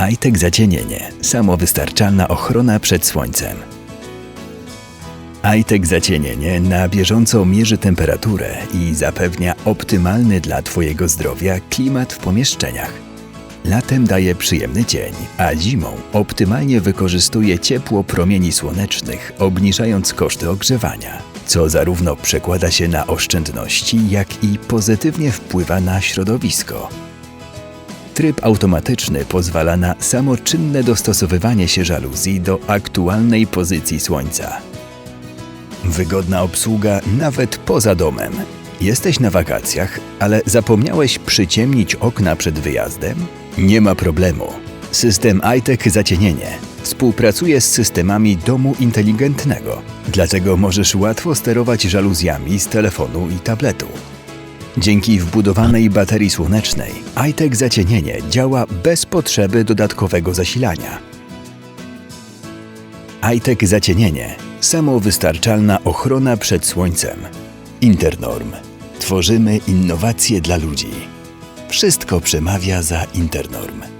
iTech Zacienienie. Samowystarczalna ochrona przed słońcem. iTech Zacienienie na bieżąco mierzy temperaturę i zapewnia optymalny dla Twojego zdrowia klimat w pomieszczeniach. Latem daje przyjemny dzień, a zimą optymalnie wykorzystuje ciepło promieni słonecznych, obniżając koszty ogrzewania, co zarówno przekłada się na oszczędności, jak i pozytywnie wpływa na środowisko. Tryb automatyczny pozwala na samoczynne dostosowywanie się żaluzji do aktualnej pozycji słońca. Wygodna obsługa nawet poza domem. Jesteś na wakacjach, ale zapomniałeś przyciemnić okna przed wyjazdem? Nie ma problemu. System iTech Zacienienie współpracuje z systemami domu inteligentnego, dlatego możesz łatwo sterować żaluzjami z telefonu i tabletu. Dzięki wbudowanej baterii słonecznej, iTech Zacienienie działa bez potrzeby dodatkowego zasilania. iTech Zacienienie. Samowystarczalna ochrona przed słońcem. Internorm. Tworzymy innowacje dla ludzi. Wszystko przemawia za Internorm.